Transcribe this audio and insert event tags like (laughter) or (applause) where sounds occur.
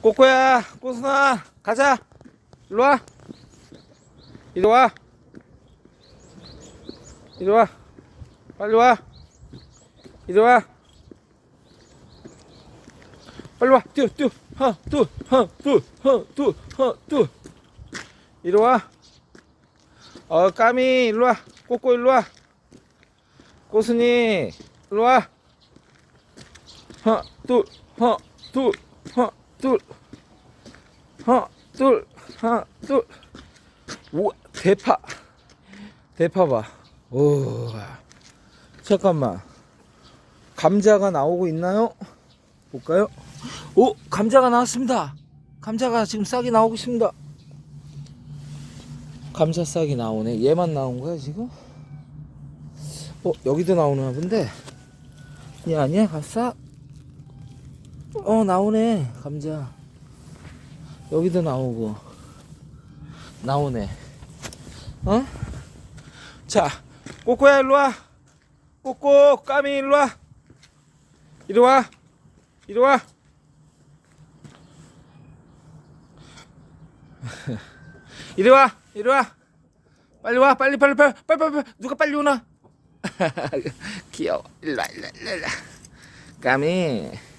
꼬꼬야, 꼬순아, 가자. 일로 와. 이리 와. 이리 와. 빨리 와. 이리 와. 빨리 와. 뛰어, 뛰어. 하나, 둘, 하나, 둘, 하나, 둘, 하나, 둘. 이리 와. 어, 까미, 일로 와. 꼬꼬, 일로 와. 꼬순이, 일로 와. 하나, 둘, 하나, 둘, 하나, 둘. 하나, 둘, 하나, 둘. 오, 대파. 대파 봐. 오, 잠깐만. 감자가 나오고 있나요? 볼까요? 오, 감자가 나왔습니다. 감자가 지금 싹이 나오고 있습니다. 감자 싹이 나오네. 얘만 나온 거야 지금? 어, 여기도 나오나 본데. 얘 아니야? 감싹? 어, 나오네. 감자. 여기도 나오고. 나오네. 어? 자, 꼬꼬야 일로 와. 꼬꼬, 까미 일로 와. 이리 와. 이리 와. (laughs) 이리 와. 이리 와. 빨리 와. 빨리 빨리 빨리 빨리 빨리. 누가 빨리 오나? (laughs) 귀여워. 일로 와. 일로 와. 일로 와. 까미.